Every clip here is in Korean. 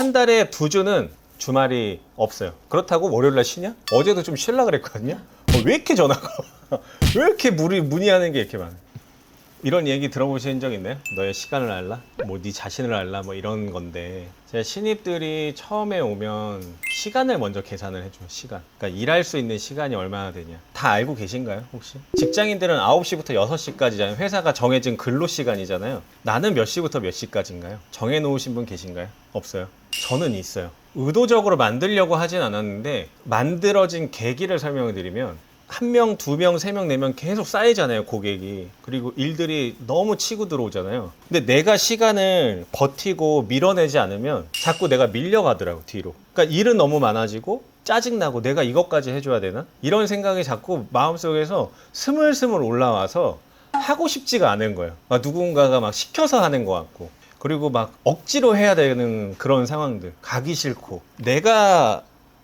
한 달에 두 주는 주말이 없어요. 그렇다고 월요일 날 쉬냐? 어제도 좀 쉬려 그랬거든요. 어, 왜 이렇게 전화가? 와? 왜 이렇게 문의, 문의하는 게 이렇게 많아? 이런 얘기 들어보신 적 있나요? 너의 시간을 알라? 뭐 네 자신을 알라? 뭐 이런 건데 제가 신입들이 처음에 오면 시간을 먼저 계산을 해줘요 시간 그러니까 일할 수 있는 시간이 얼마나 되냐 다 알고 계신가요 혹시? 직장인들은 9시부터 6시까지잖아요 회사가 정해진 근로 시간이잖아요 나는 몇 시부터 몇 시까지인가요? 정해놓으신 분 계신가요? 없어요 저는 있어요 의도적으로 만들려고 하진 않았는데 만들어진 계기를 설명을 드리면 한 명, 두 명, 세 명, 네 명 계속 쌓이잖아요, 고객이. 그리고 일들이 너무 치고 들어오잖아요. 근데 내가 시간을 버티고 밀어내지 않으면 자꾸 내가 밀려가더라고, 뒤로. 그러니까 일은 너무 많아지고 짜증나고 내가 이것까지 해줘야 되나? 이런 생각이 자꾸 마음속에서 스물스물 올라와서 하고 싶지가 않은 거예요. 막 누군가가 막 시켜서 하는 것 같고. 그리고 막 억지로 해야 되는 그런 상황들. 가기 싫고. 내가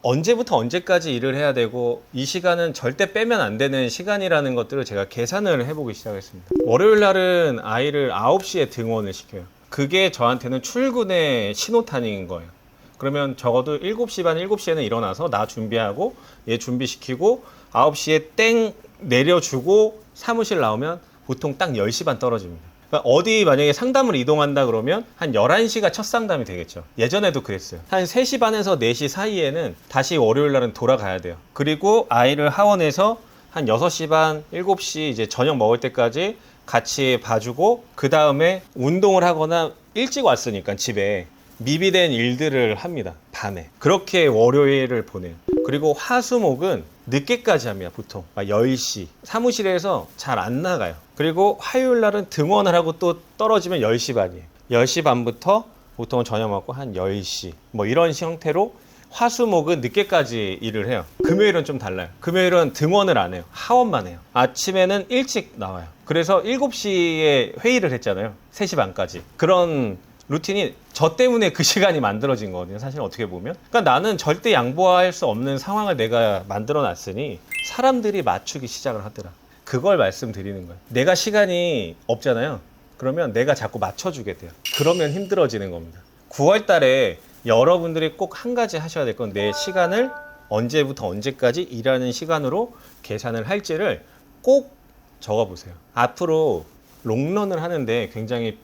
언제부터 언제까지 일을 해야 되고 이 시간은 절대 빼면 안 되는 시간이라는 것들을 제가 계산을 해보기 시작했습니다. 월요일 날은 아이를 9시에 등원을 시켜요. 그게 저한테는 출근의 신호탄인 거예요. 그러면 적어도 7시 반, 7시에는 일어나서 나 준비하고 얘 준비시키고 9시에 땡 내려주고 사무실 나오면 보통 딱 10시 반 떨어집니다. 그러니까 어디 만약에 상담을 이동한다 그러면 한 11시가 첫 상담이 되겠죠. 예전에도 그랬어요. 한 3시 반에서 4시 사이에는 다시 월요일 날은 돌아가야 돼요. 그리고 아이를 하원에서 한 6시 반, 7시 이제 저녁 먹을 때까지 같이 봐주고 그 다음에 운동을 하거나 일찍 왔으니까 집에 미비된 일들을 합니다. 밤에. 그렇게 월요일을 보내요. 그리고 화수목은 늦게까지 합니다. 보통. 막 10시. 사무실에서 잘 안 나가요. 그리고 화요일 날은 등원을 하고 또 떨어지면 10시 반이에요. 10시 반부터 보통 저녁 먹고 한 10시. 뭐 이런 형태로 화수목은 늦게까지 일을 해요. 금요일은 좀 달라요. 금요일은 등원을 안 해요. 하원만 해요. 아침에는 일찍 나와요. 그래서 7시에 회의를 했잖아요. 3시 반까지. 그런 루틴이 저 때문에 그 시간이 만들어진 거거든요. 사실 어떻게 보면. 그러니까 나는 절대 양보할 수 없는 상황을 내가 만들어 놨으니 사람들이 맞추기 시작을 하더라. 그걸 말씀드리는 거예요. 내가 시간이 없잖아요. 그러면 내가 자꾸 맞춰주게 돼요. 그러면 힘들어지는 겁니다. 9월 달에 여러분들이 꼭 한 가지 하셔야 될 건 내 시간을 언제부터 언제까지 일하는 시간으로 계산을 할지를 꼭 적어보세요. 앞으로 롱런을 하는데 굉장히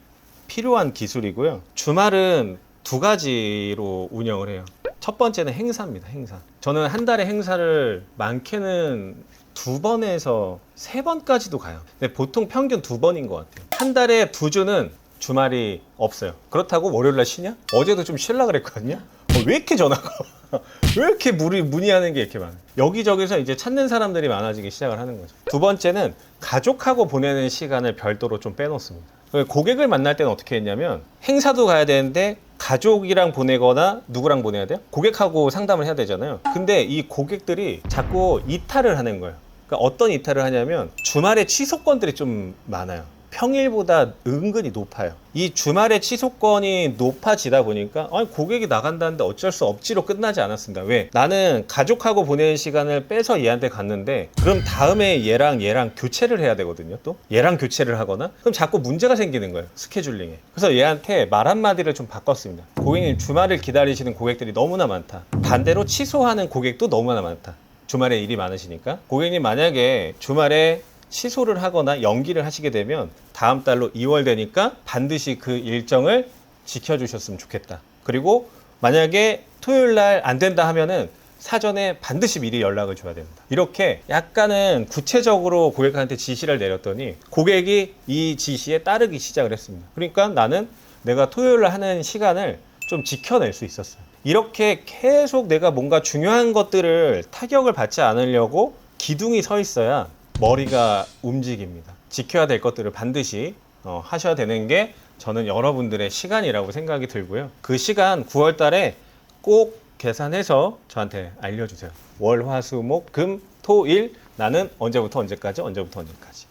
필요한 기술이고요. 주말은 두 가지로 운영을 해요. 첫 번째는 행사입니다. 행사. 저는 한 달에 행사를 많게는 두 번에서 세 번까지도 가요. 근데 보통 평균 두 번인 것 같아요. 한 달에 두 주는 주말이 없어요. 그렇다고 월요일 날 쉬냐? 어제도 좀 쉬려 그랬거든요. 어, 왜 이렇게 전화가 와? 왜 이렇게 문의, 문의하는 게 이렇게 많아요? 여기저기서 이제 찾는 사람들이 많아지기 시작을 하는 거죠. 두 번째는 가족하고 보내는 시간을 별도로 좀 빼놓습니다. 고객을 만날 때는 어떻게 했냐면 행사도 가야 되는데 가족이랑 보내거나 누구랑 보내야 돼요? 고객하고 상담을 해야 되잖아요. 근데 이 고객들이 자꾸 이탈을 하는 거예요. 그러니까 어떤 이탈을 하냐면 주말에 취소권들이 좀 많아요. 평일보다 은근히 높아요. 이 주말에 취소권이 높아지다 보니까 아니 고객이 나간다는데 어쩔 수 없지로 끝나지 않았습니다. 왜? 나는 가족하고 보내는 시간을 빼서 얘한테 갔는데 그럼 다음에 얘랑 얘랑 교체를 해야 되거든요. 또 얘랑 교체를 하거나 그럼 자꾸 문제가 생기는 거예요. 스케줄링에. 그래서 얘한테 말 한마디를 좀 바꿨습니다. 고객님 주말을 기다리시는 고객들이 너무나 많다. 반대로 취소하는 고객도 너무나 많다. 주말에 일이 많으시니까 고객님 만약에 주말에 취소를 하거나 연기를 하시게 되면 다음 달로 2월 되니까 반드시 그 일정을 지켜주셨으면 좋겠다. 그리고 만약에 토요일 날 안 된다 하면은 사전에 반드시 미리 연락을 줘야 됩니다. 이렇게 약간은 구체적으로 고객한테 지시를 내렸더니 고객이 이 지시에 따르기 시작을 했습니다. 그러니까 나는 내가 토요일 날 하는 시간을 좀 지켜낼 수 있었어요. 이렇게 계속 내가 뭔가 중요한 것들을 타격을 받지 않으려고 기둥이 서 있어야 머리가 움직입니다. 지켜야 될 것들을 반드시 어, 하셔야 되는 게 저는 여러분들의 시간이라고 생각이 들고요. 그 시간 9월 달에 꼭 계산해서 저한테 알려주세요. 월, 화, 수, 목, 금, 토, 일 나는 언제부터 언제까지, 언제부터 언제까지.